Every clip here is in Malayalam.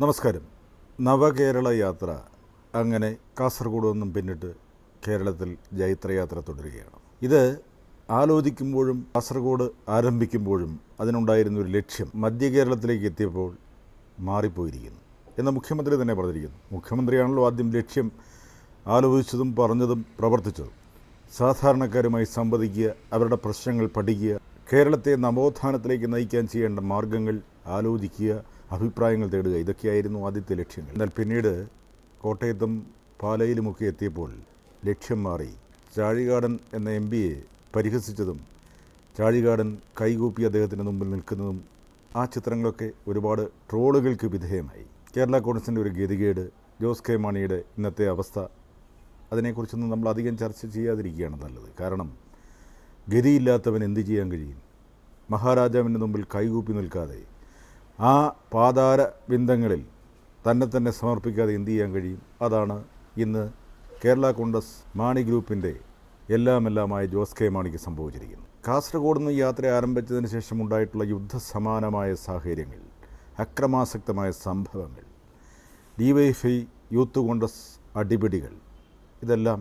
നമസ്കാരം. നവകേരള യാത്ര അങ്ങനെ കാസർഗോഡ് നിന്നും പിന്നിട്ട് കേരളത്തിൽ ജൈത്രയാത്ര തുടരുകയാണ്. ഇത് ആലോചിക്കുമ്പോഴും കാസർഗോഡ് ആരംഭിക്കുമ്പോഴും അതിനുണ്ടായിരുന്ന ഒരു ലക്ഷ്യം മധ്യ കേരളത്തിലേക്ക് എത്തിയപ്പോൾ മാറിപ്പോയിരിക്കുന്നു എന്ന് മുഖ്യമന്ത്രി തന്നെ പറഞ്ഞിരിക്കുന്നു. മുഖ്യമന്ത്രിയാണല്ലോ ആദ്യം ലക്ഷ്യം ആലോചിച്ചതും പറഞ്ഞതും പ്രവർത്തിച്ചതും. സാധാരണക്കാരുമായി സംവദിക്കുക അവരുടെ പ്രശ്നങ്ങൾ പഠിക്കുക കേരളത്തെ നവോത്ഥാനത്തിലേക്ക് നയിക്കാൻ ചെയ്യേണ്ട മാർഗങ്ങൾ ആലോചിക്കുക അഭിപ്രായങ്ങൾ തേടുക. ഇതൊക്കെയായിരുന്നു ആദ്യത്തെ ലക്ഷ്യങ്ങൾ. എന്നാൽ പിന്നീട് കോട്ടയത്തും പാലയിലുമൊക്കെ എത്തിയപ്പോൾ ലക്ഷ്യം മാറി. ചാഴികാടൻ എന്ന എം പിയെ പരിഹസിച്ചതും ചാഴികാടൻ കൈകൂപ്പി അദ്ദേഹത്തിന് മുമ്പിൽ നിൽക്കുന്നതും ആ ചിത്രങ്ങളൊക്കെ ഒരുപാട് ട്രോളുകൾക്ക് വിധേയമായി. കേരള കോൺഗ്രസിന്റെ ഒരു ഗതികേട് ജോസ് കെ മാണിയുടെ ഇന്നത്തെ അവസ്ഥ അതിനെക്കുറിച്ചൊന്നും നമ്മൾ അധികം ചർച്ച ചെയ്യാതിരിക്കുകയാണ് നല്ലത്. കാരണം ഗതിയില്ലാത്തവൻ എന്തു ചെയ്യാൻ കഴിയും? മഹാരാജാവിന്റെ മുമ്പിൽ കൈകൂപ്പി നിൽക്കാതെ ആ പാതാര ബിന്ദങ്ങളിൽ തന്നെ തന്നെ സമർപ്പിക്കാതെ എന്ത് ചെയ്യാൻ കഴിയും? അതാണ് ഇന്ന് കേരള കോൺഗ്രസ് മാണി ഗ്രൂപ്പിന്റെ എല്ലാമെല്ലാമായ ജോസ് കെ മാണിക്ക് സംഭവിച്ചിരിക്കുന്നത്. കാസർഗോഡ് നിന്ന് യാത്ര ആരംഭിച്ചതിന് ശേഷം ഉണ്ടായിട്ടുള്ള യുദ്ധസമാനമായ സാഹചര്യങ്ങൾ അക്രമാസക്തമായ സംഭവങ്ങൾ ഡിവൈഫൈ യൂത്ത് കോൺഗ്രസ് അടിപിടികൾ ഇതെല്ലാം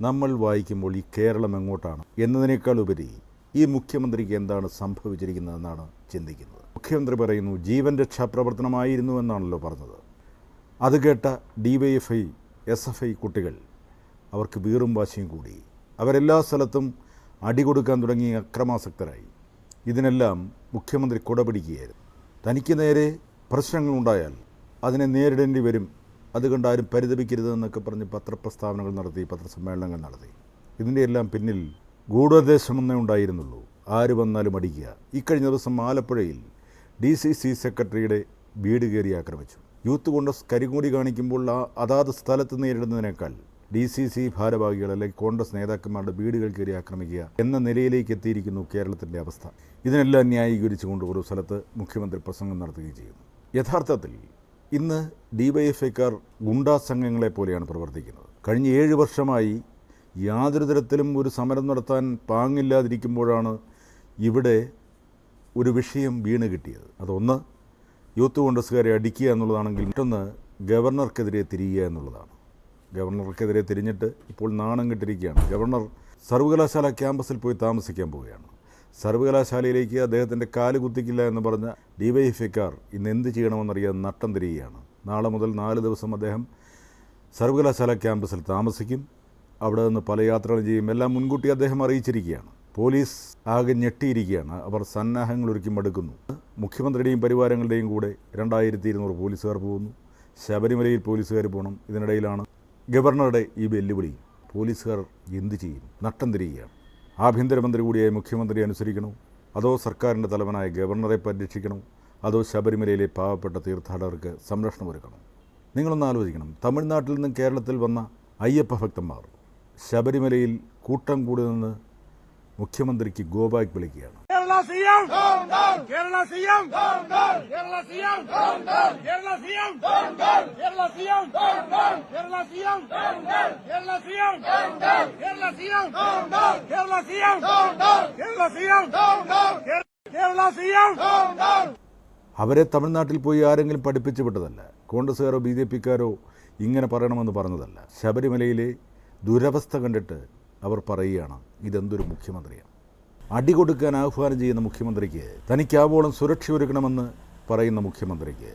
നമ്മൾ വായിക്കുമ്പോൾ ഈ കേരളം എങ്ങോട്ടാണ് എന്നതിനേക്കാൾ ഉപരി ഈ മുഖ്യമന്ത്രിക്ക് എന്താണ് സംഭവിച്ചിരിക്കുന്നതെന്നാണ് ചിന്തിക്കുന്നത്. മുഖ്യമന്ത്രി പറയുന്നു ജീവൻ രക്ഷാ പ്രവർത്തനമായിരുന്നു എന്നാണല്ലോ പറഞ്ഞത്. അത് കേട്ട D Y F I S F I കുട്ടികൾ അവർക്ക് വീറും വാശിയും കൂടി. അവരെല്ലാ സ്ഥലത്തും അടി കൊടുക്കാൻ തുടങ്ങി അക്രമാസക്തരായി. ഇതിനെല്ലാം മുഖ്യമന്ത്രി കുടപിടിക്കുകയായിരുന്നു. തനിക്ക് നേരെ പ്രശ്നങ്ങളുണ്ടായാൽ അതിനെ നേരിടേണ്ടി വരും. അതുകൊണ്ട് ആരും പരിതപിക്കരുതെന്നൊക്കെ പറഞ്ഞ് പത്രപ്രസ്താവനകൾ നടത്തി പത്രസമ്മേളനങ്ങൾ നടത്തി. ഇതിന്റെ എല്ലാം പിന്നിൽ ഗൂഢോദ്ദേശമൊന്നേ ഉണ്ടായിരുന്നുള്ളൂ. ആര് വന്നാലും അടിക്കുക. ഇക്കഴിഞ്ഞ ദിവസം ആലപ്പുഴയിൽ ഡി സി സി സെക്രട്ടറിയുടെ വീട് കയറി ആക്രമിച്ചു. യൂത്ത് കോൺഗ്രസ് കരികൂടി കാണിക്കുമ്പോൾ ആ അതാത് സ്ഥലത്ത് നേരിടുന്നതിനേക്കാൾ ഡി സി സി ഭാരവാഹികൾ അല്ലെങ്കിൽ കോൺഗ്രസ് നേതാക്കന്മാരുടെ വീടുകൾ കയറി ആക്രമിക്കുക എന്ന നിലയിലേക്ക് എത്തിയിരിക്കുന്നു കേരളത്തിന്റെ അവസ്ഥ. ഇതിനെല്ലാം ന്യായീകരിച്ചുകൊണ്ട് ഒരു സ്ഥലത്ത് മുഖ്യമന്ത്രി പ്രസംഗം നടത്തുകയും ചെയ്യുന്നു. യഥാർത്ഥത്തിൽ ഇന്ന് ഡിവൈഎഫ്ഐക്കാർ ഗുണ്ടാ സംഘങ്ങളെ പോലെയാണ് പ്രവർത്തിക്കുന്നത്. കഴിഞ്ഞ ഏഴ് വർഷമായി യാതൊരു തരത്തിലും ഒരു സമരം നടത്താൻ പാങ്ങില്ലാതിരിക്കുമ്പോഴാണ് ഇവിടെ ഒരു വിഷയം വീണ് കിട്ടിയത്. അതൊന്ന് യൂത്ത് കോൺഗ്രസ്സുകാരെ അടിക്കുക എന്നുള്ളതാണെങ്കിൽ മറ്റൊന്ന് ഗവർണർക്കെതിരെ തിരിയുക എന്നുള്ളതാണ്. ഗവർണർക്കെതിരെ തിരിഞ്ഞിട്ട് ഇപ്പോൾ നാണം കെട്ടിരിക്കുകയാണ്. ഗവർണർ സർവകലാശാല ക്യാമ്പസിൽ പോയി താമസിക്കാൻ പോവുകയാണ്. സർവകലാശാലയിലേക്ക് അദ്ദേഹത്തിന്റെ കാൽ കുത്തിക്കില്ല എന്ന് പറഞ്ഞ ഡിവൈഎഫ്ഐക്കാർ ഇന്ന് എന്ത് ചെയ്യണമെന്നറിയാതെ നട്ടം തിരിയുകയാണ്. നാളെ മുതൽ നാല് ദിവസം അദ്ദേഹം സർവകലാശാല ക്യാമ്പസിൽ താമസിക്കും. അവിടെ നിന്ന് പല യാത്രകളും ചെയ്യും. എല്ലാം മുൻകൂട്ടി അദ്ദേഹം അറിയിച്ചിരിക്കുകയാണ്. പോലീസ് ആകെ ഞെട്ടിയിരിക്കുകയാണ്. അവർ സന്നാഹങ്ങൾ ഒരുക്കി മടുക്കുന്നു. മുഖ്യമന്ത്രിയുടെയും പരിവാരങ്ങളുടെയും കൂടെ രണ്ടായിരത്തി ഇരുന്നൂറ് പോലീസുകാർ പോകുന്നു. ശബരിമലയിൽ പോലീസുകാർ പോകണം. ഇതിനിടയിലാണ് ഗവർണറുടെ ഈ വെല്ലുവിളി. പോലീസുകാർ എന്ത് ചെയ്യും? നട്ടം തിരിയുകയാണ്. ആഭ്യന്തരമന്ത്രി കൂടിയായ മുഖ്യമന്ത്രി അനുസരിക്കണോ? അതോ സർക്കാരിന്റെ തലവനായ ഗവർണറെ പരിരക്ഷിക്കണോ? അതോ ശബരിമലയിലെ പാവപ്പെട്ട തീർത്ഥാടകർക്ക് സംരക്ഷണം ഒരുക്കണം? നിങ്ങളൊന്ന് ആലോചിക്കണം. തമിഴ്നാട്ടിൽ നിന്നും കേരളത്തിൽ വന്ന അയ്യപ്പ ഭക്തന്മാർ ശബരിമലയിൽ കൂട്ടം കൂടി നിന്ന് മുഖ്യമന്ത്രിക്ക് ഗോബാക്ക് വിളിക്കുകയാണ് Kerala CM Kerala CM Kerala CM Kerala CM Kerala CM Kerala CM Kerala CM Kerala CM Kerala CM Kerala CM Kerala അവരെ തമിഴ്നാട്ടിൽ പോയി ആരെങ്കിലും പഠിപ്പിച്ചു വിട്ടതല്ല കോൺഗ്രസ്സുകാരോ ബി ജെ പിക്കാരോ ഇങ്ങനെ പറയണമെന്ന് പറഞ്ഞതല്ല ശബരിമലയിലെ ദുരവസ്ഥ കണ്ടിട്ട് അവർ പറയുകയാണ് ഇതെന്തൊരു മുഖ്യമന്ത്രിയാണ്. അടി കൊടുക്കാൻ ആഹ്വാനം ചെയ്യുന്ന മുഖ്യമന്ത്രിക്ക് തനിക്കാവോളം സുരക്ഷ ഒരുക്കണമെന്ന് പറയുന്ന മുഖ്യമന്ത്രിക്ക്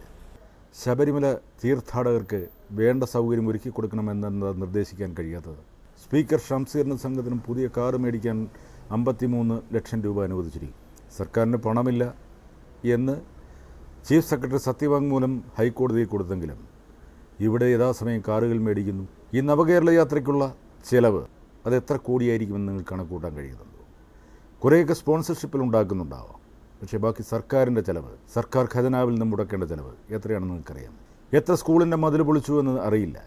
ശബരിമല തീർത്ഥാടകർക്ക് വേണ്ട സൗകര്യം ഒരുക്കി കൊടുക്കണമെന്ന് നിർദ്ദേശിക്കാൻ കഴിയാത്തത്. സ്പീക്കർ ഷംസീറിനും സംഘത്തിനും പുതിയ കാറ് മേടിക്കാൻ അമ്പത്തിമൂന്ന് ലക്ഷം രൂപ അനുവദിച്ചിരിക്കും. സർക്കാരിന് പണമില്ല എന്ന് ചീഫ് സെക്രട്ടറി സത്യവാങ്മൂലം ഹൈക്കോടതിയിൽ കൊടുത്തെങ്കിലും ഇവിടെ യഥാസമയം കാറുകൾ മേടിക്കുന്നു. ഈ നവകേരള യാത്രയ്ക്കുള്ള ചിലവ് അത് എത്ര കോടിയായിരിക്കുമെന്ന് നിങ്ങൾ കണക്കൂട്ടാൻ കഴിയുന്നുണ്ടോ? കുറേയൊക്കെ സ്പോൺസർഷിപ്പിൽ ഉണ്ടാക്കുന്നുണ്ടാവാം പക്ഷേ ബാക്കി സർക്കാരിന്റെ ചിലവ് സർക്കാർ ഖജനാവിൽ നിന്ന് മുടക്കേണ്ട ചിലവ് എത്രയാണെന്ന് നിങ്ങൾക്കറിയാം? എത്ര സ്കൂളിന്റെ മതിൽ പൊളിച്ചു എന്ന് അറിയില്ല.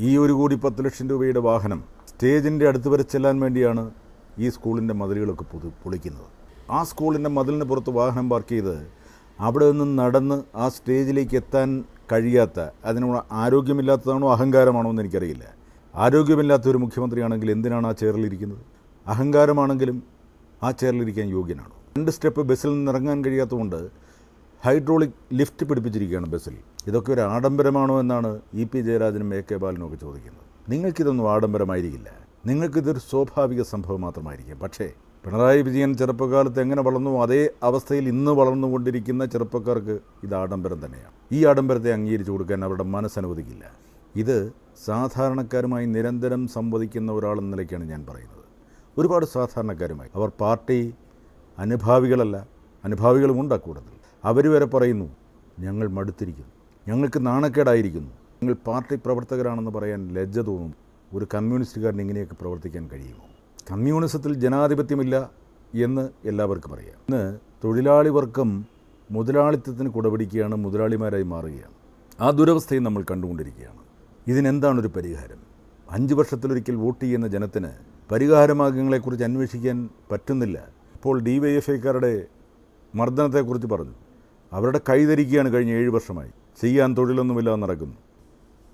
ഈ ഒരു കോടി പത്ത് ലക്ഷം രൂപയുടെ വാഹനം സ്റ്റേജിന്റെ അടുത്ത് വരെ ചെല്ലാൻ വേണ്ടിയാണ് ഈ സ്കൂളിന്റെ മതിലുകളൊക്കെ പൊതു പൊളിക്കുന്നത്. ആ സ്കൂളിന്റെ മതിലിന് പുറത്ത് വാഹനം പാർക്ക് ചെയ്ത് അവിടെ നിന്ന് നടന്ന് ആ സ്റ്റേജിലേക്ക് എത്താൻ കഴിയാത്ത അതിനുള്ള ആരോഗ്യമില്ലാത്തതാണോ അഹങ്കാരമാണോ എന്ന് എനിക്കറിയില്ല. ആരോഗ്യമില്ലാത്ത ഒരു മുഖ്യമന്ത്രിയാണെങ്കിൽ എന്തിനാണ് ആ ചെയറിലിരിക്കുന്നത് അഹങ്കാരമാണെങ്കിലും ആ ചെയറിലിരിക്കാൻ യോഗ്യനാണ്? രണ്ട് സ്റ്റെപ്പ് ബസ്സിൽ നിന്ന് ഇറങ്ങാൻ കഴിയാത്തതുകൊണ്ട് ഹൈഡ്രോളിക് ലിഫ്റ്റ് പിടിപ്പിച്ചിരിക്കുകയാണ് ബസ്സിൽ. ഇതൊക്കെ ഒരു ആഡംബരമാണോ എന്നാണ് ഇ പി ജയരാജനും എ കെ ബാലനും ഒക്കെ ചോദിക്കുന്നത്. നിങ്ങൾക്കിതൊന്നും ആഡംബരമായിരിക്കില്ല. നിങ്ങൾക്കിതൊരു സ്വാഭാവിക സംഭവം മാത്രമായിരിക്കും. പക്ഷേ പിണറായി വിജയൻ ചെറുപ്പകാലത്ത് എങ്ങനെ വളർന്നു അതേ അവസ്ഥയിൽ ഇന്ന് വളർന്നുകൊണ്ടിരിക്കുന്ന ചെറുപ്പക്കാർക്ക് ഇത് ആഡംബരം തന്നെയാണ്. ഈ ആഡംബരത്തെ അംഗീകരിച്ചു കൊടുക്കാൻ അവരുടെ മനസ്സനുവദിക്കില്ല. ഇത് സാധാരണക്കാരുമായി നിരന്തരം സംവദിക്കുന്ന ഒരാളെന്ന നിലയ്ക്കാണ് ഞാൻ പറയുന്നത്. ഒരുപാട് സാധാരണക്കാരുമായി. അവർ പാർട്ടി അനുഭാവികളല്ല അനുഭാവികളുമുണ്ട് അക്കൂടത്തിൽ അവർ വരെ പറയുന്നു ഞങ്ങൾ മടുത്തിരിക്കുന്നു. ഞങ്ങൾക്ക് നാണക്കേടായിരിക്കുന്നു. നിങ്ങൾ പാർട്ടി പ്രവർത്തകരാണെന്ന് പറയാൻ ലജ്ജ തോന്നും. ഒരു കമ്മ്യൂണിസ്റ്റുകാരന് ഇങ്ങനെയൊക്കെ പ്രവർത്തിക്കാൻ കഴിയുമോ? കമ്മ്യൂണിസത്തിൽ ജനാധിപത്യമില്ല എന്ന് എല്ലാവർക്കും അറിയാം. ഇന്ന് തൊഴിലാളി വർഗം മുതലാളിത്തത്തിന് കുടപിടിക്കുകയാണ് മുതലാളിമാരായി മാറുകയാണ്. ആ ദുരവസ്ഥയും നമ്മൾ കണ്ടുകൊണ്ടിരിക്കുകയാണ്. ഇതിനെന്താണൊരു പരിഹാരം? അഞ്ച് വർഷത്തിലൊരിക്കൽ വോട്ട് ചെയ്യുന്ന ജനത്തിന് പരിഹാരമാർഗങ്ങളെക്കുറിച്ച് അന്വേഷിക്കാൻ പറ്റുന്നില്ല. ഇപ്പോൾ ഡി വൈ എഫ് ഐക്കാരുടെ മർദ്ദനത്തെക്കുറിച്ച് പറഞ്ഞു. അവരുടെ കൈതരിക്കുകയാണ് കഴിഞ്ഞ ഏഴ് വർഷമായി. ചെയ്യാൻ തൊഴിലൊന്നുമില്ലാതെ നടക്കുന്നു.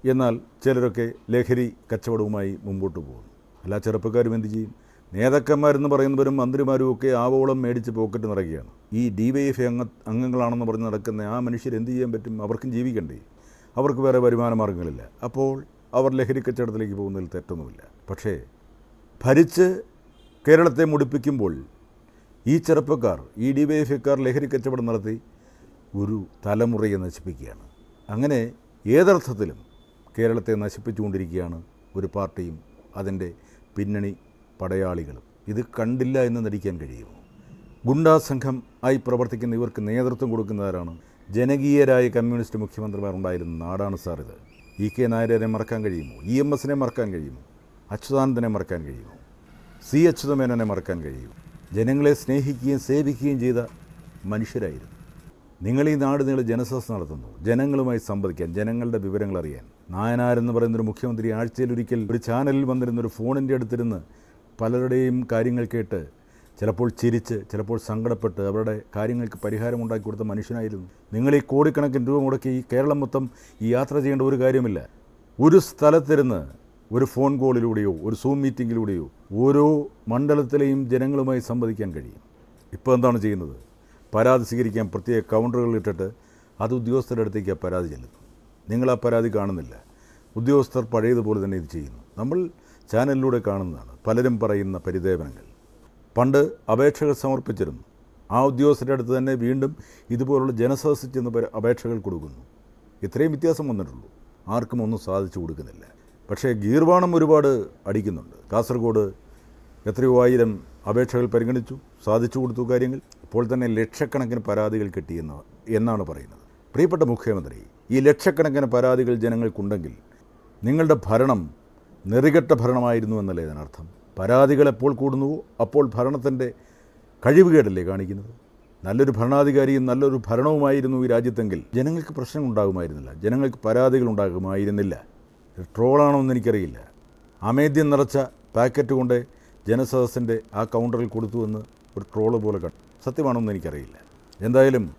എന്നാൽ ചിലരൊക്കെ ലഹരി കച്ചവടവുമായി മുമ്പോട്ട് പോകുന്നു. അല്ല ചെറുപ്പക്കാരും എന്ത് ചെയ്യും? നേതാക്കന്മാരെന്ന് പറയുന്നവരും മന്ത്രിമാരും ഒക്കെ ആവോളം മേടിച്ച് പോക്കറ്റ് നിറയ്ക്കുകയാണ് ഈ ഡി വൈ എഫ് അംഗ അംഗങ്ങളാണെന്ന് പറഞ്ഞ് നടക്കുന്ന ആ മനുഷ്യർ എന്ത് ചെയ്യാൻ പറ്റും? അവർക്കും ജീവിക്കണ്ടേ? അവർക്ക് വേറെ വരുമാന മാർഗങ്ങളില്ല അപ്പോൾ അവർ ലഹരി കച്ചവടത്തിലേക്ക് പോകുന്നതിൽ തെറ്റൊന്നുമില്ല. പക്ഷേ ഭരിച്ച് കേരളത്തെ മുടിപ്പിക്കുമ്പോൾ ഈ ചെറുപ്പക്കാർ ഈ ഡി വൈ എഫ് ലഹരി കച്ചവടം നടത്തി ഒരു തലമുറയെ നശിപ്പിക്കുകയാണ്. അങ്ങനെ ഏതർത്ഥത്തിലും കേരളത്തെ നശിപ്പിച്ചുകൊണ്ടിരിക്കുകയാണ് ഒരു പാർട്ടിയും അതിന്റെ പിന്നണി പടയാളികളും. ഇത് കണ്ടില്ല എന്ന് നടിക്കാൻ കഴിയുമോ? ഗുണ്ടാ സംഘം ആയി പ്രവർത്തിക്കുന്ന ഇവർക്ക് നേതൃത്വം കൊടുക്കുന്നവരാണ് ജനകീയരായ കമ്മ്യൂണിസ്റ്റ് മുഖ്യമന്ത്രിമാർ ഉണ്ടായിരുന്ന നാടാണ് സാർ ഇത്. ഇ കെ നായരെ മറക്കാൻ കഴിയുമോ? ഇ എം എസിനെ മറക്കാൻ കഴിയുമോ? അച്യുതാനന്ദനെ മറക്കാൻ കഴിയുമോ? സി അച്യുതമേനെ മറക്കാൻ കഴിയുമോ? ജനങ്ങളെ സ്നേഹിക്കുകയും സേവിക്കുകയും ചെയ്ത മനുഷ്യരായിരുന്നു. നിങ്ങൾ ഈ നാട് നിങ്ങൾ ജനസസ് നടത്തുന്നു. ജനങ്ങളുമായി സംവദിക്കാൻ ജനങ്ങളുടെ വിവരങ്ങൾ അറിയാൻ. നായനാരെന്ന് പറയുന്നൊരു മുഖ്യമന്ത്രി ആഴ്ചയിൽ ഒരിക്കൽ ഒരു ചാനലിൽ വന്നിരുന്ന ഒരു ഫോണിന്റെ അടുത്തിരുന്ന് പലരുടെയും കാര്യങ്ങൾ കേട്ട് ചിലപ്പോൾ ചിരിച്ച് ചിലപ്പോൾ സങ്കടപ്പെട്ട് അവരുടെ കാര്യങ്ങൾക്ക് പരിഹാരം ഉണ്ടാക്കി കൊടുത്ത മനുഷ്യനായിരുന്നു. നിങ്ങൾ ഈ കോടിക്കണക്കിന് രൂപ മുടക്കി ഈ കേരളം മൊത്തം ഈ യാത്ര ചെയ്യേണ്ട ഒരു കാര്യമില്ല. ഒരു സ്ഥലത്തിരുന്ന് ഒരു ഫോൺ കോളിലൂടെയോ ഒരു സൂം മീറ്റിങ്ങിലൂടെയോ ഓരോ മണ്ഡലത്തിലെയും ജനങ്ങളുമായി സംവദിക്കാൻ കഴിയും. ഇപ്പോൾ എന്താണ് ചെയ്യുന്നത്? പരാതി സ്വീകരിക്കാൻ പ്രത്യേക കൗണ്ടറുകൾ ഇട്ടിട്ട് അത് ഉദ്യോഗസ്ഥരുടെ അടുത്തേക്ക് ആ പരാതി ചെല്ലുന്നു. നിങ്ങൾ ആ പരാതി കാണുന്നില്ല. ഉദ്യോഗസ്ഥർ പഴയതുപോലെ തന്നെ ഇത് ചെയ്യുന്നു. നമ്മൾ ചാനലിലൂടെ കാണുന്നതാണ്. പലരും പറയുന്ന പരിദേവനങ്ങൾ. പണ്ട് അപേക്ഷകൾ സമർപ്പിച്ചിരുന്നു. ആ ഉദ്യോഗസ്ഥരുടെ അടുത്ത് തന്നെ വീണ്ടും ഇതുപോലുള്ള ജനസദസ്സിൽ ചെന്ന് അപേക്ഷകൾ കൊടുക്കുന്നു. ഇത്രയും വ്യത്യാസം വന്നിട്ടുള്ളൂ. ആർക്കും ഒന്നും സാധിച്ചു കൊടുക്കുന്നില്ല. പക്ഷേ ഗീർവാണം ഒരുപാട് അടിക്കുന്നുണ്ട്. കാസർഗോഡ് എത്രയോ ആയിരം അപേക്ഷകൾ പരിഗണിച്ചു. സാധിച്ചു കൊടുത്തു കാര്യങ്ങൾ. ഇപ്പോൾ തന്നെ ലക്ഷക്കണക്കിന് പരാതികൾ കിട്ടിയെന്ന് എന്നാണ് പറയുന്നത്. പ്രിയപ്പെട്ട മുഖ്യമന്ത്രി ഈ ലക്ഷക്കണക്കിന് പരാതികൾ ജനങ്ങൾക്കുണ്ടെങ്കിൽ നിങ്ങളുടെ ഭരണം നെറികെട്ട ഭരണമായിരുന്നു എന്നല്ലേ ഇതിനർത്ഥം? പരാതികൾ എപ്പോൾ കൂടുന്നുവോ അപ്പോൾ ഭരണത്തിന്റെ കഴിവുകേടല്ലേ കാണിക്കുന്നത്? നല്ലൊരു ഭരണാധികാരിയും നല്ലൊരു ഭരണവുമായിരുന്നു ഈ രാജ്യത്തെങ്കിൽ ജനങ്ങൾക്ക് പ്രശ്നം ഉണ്ടാകുമായിരുന്നില്ല ജനങ്ങൾക്ക് പരാതികൾ ഉണ്ടാകുമായിരുന്നില്ല ഇത് ട്രോളാണോ എന്ന് എനിക്കറിയില്ല. അമേദ്യം നിറച്ച പാക്കറ്റ് കൊണ്ട് ജനസദസ്സിന്റെ ആ കൗണ്ടറിൽ കൊടുത്തുവെന്ന് ഒരു ട്രോൾ പോലെ കണ്ടു. സത്യമാണോ എന്ന് എനിക്കറിയില്ല. എന്തായാലും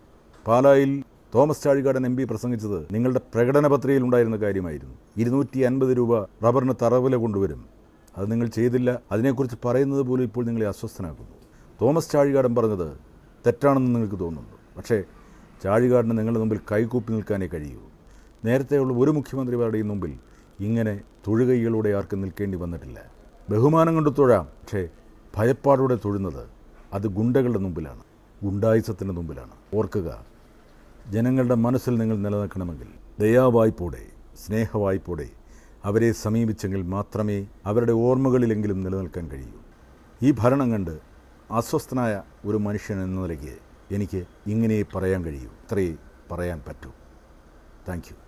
പാലായിൽ തോമസ് ചാഴികാടൻ എം പി പ്രസംഗിച്ചത് നിങ്ങളുടെ പ്രകടന പത്രികയിൽ ഉണ്ടായിരുന്ന കാര്യമായിരുന്നു. ഇരുന്നൂറ്റി അൻപത് രൂപ റബ്ബറിന് തറവില കൊണ്ടുവരും. അത് നിങ്ങൾ ചെയ്തില്ല. അതിനെക്കുറിച്ച് പറയുന്നത് പോലും ഇപ്പോൾ നിങ്ങളെ അസ്വസ്ഥനാക്കുന്നു. തോമസ് ചാഴികാടൻ പറഞ്ഞത് തെറ്റാണെന്ന് നിങ്ങൾക്ക് തോന്നുന്നു. പക്ഷേ ചാഴികാടിന് നിങ്ങളുടെ മുമ്പിൽ കൈകൂപ്പി നിൽക്കാനേ കഴിയൂ. നേരത്തെയുള്ള ഒരു മുഖ്യമന്ത്രിമാരുടെയും മുമ്പിൽ ഇങ്ങനെ തൊഴുകൈകളോടെ ആർക്കും നിൽക്കേണ്ടി വന്നിട്ടില്ല. ബഹുമാനം കൊണ്ട് തൊഴാം. പക്ഷേ ഭയപ്പാടോടെ തൊഴുന്നത് അത് ഗുണ്ടകളുടെ മുമ്പിലാണ്. ഗുണ്ടായുസത്തിന്റെ മുമ്പിലാണ്. ഓർക്കുക ജനങ്ങളുടെ മനസ്സിൽ നിങ്ങൾ നിലനിൽക്കണമെങ്കിൽ ദയാവായ്പോടെ സ്നേഹവായ്പോടെ അവരെ സമീപിച്ചെങ്കിൽ മാത്രമേ അവരുടെ ഓർമ്മകളിലെങ്കിലും നിലനിൽക്കാൻ കഴിയൂ. ഈ ഭരണം കണ്ട് അസ്വസ്ഥനായ ഒരു മനുഷ്യൻ എന്ന നിലയ്ക്ക് എനിക്ക് ഇങ്ങനെ പറയാൻ കഴിയൂ. ഇത്രയേ പറയാൻ പറ്റൂ. താങ്ക്